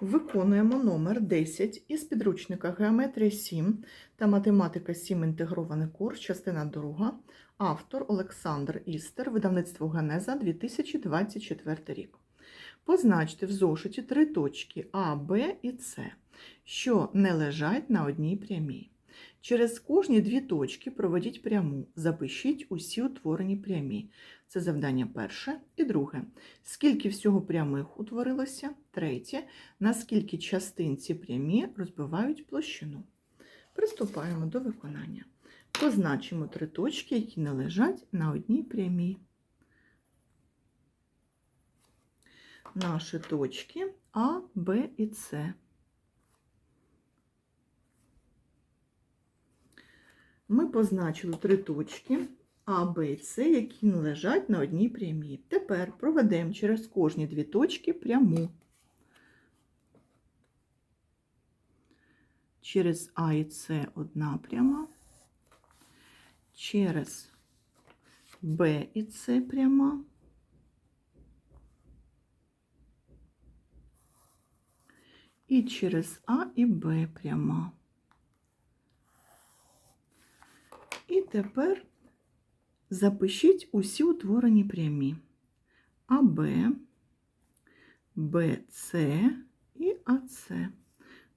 Виконуємо номер 10 із підручника Геометрія 7 та Математика 7 інтегрований курс, частина 2. Автор Олександр Істер, видавництво Генеза 2024 рік. Позначте в зошиті три точки А, Б і С, що не лежать на одній прямій. Через кожні дві точки проведіть пряму. Запишіть усі утворені прямі. Це завдання перше і друге. Скільки всього прямих утворилося? Третє. Наскільки частин ці прямі розбивають площину? Приступаємо до виконання. Позначимо три точки, які не лежать на одній прямій. Наші точки А, Б і С. Ми позначили три точки А, Б і С, які лежать на одній прямій. Тепер проведемо через кожні дві точки пряму. Через А і С одна пряма, через Б і С пряма, і через А і Б пряма. І тепер запишіть усі утворені прямі АБ, БЦ і АЦ.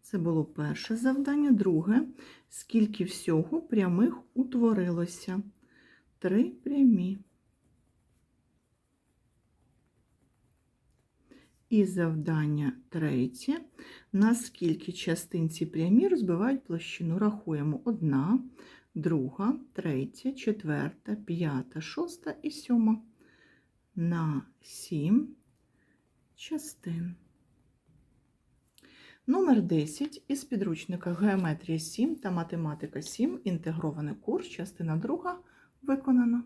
Це було перше завдання. Друге, скільки всього прямих утворилося? Три прямі. І завдання третє. Наскільки частин ці прямі розбивають площину? Рахуємо одна, друга, третя, четверта, п'ята, шоста і сьома. На сім частин. Номер 10 із підручника Геометрія 7 та Математика 7. Інтегрований курс, частина 2 виконано.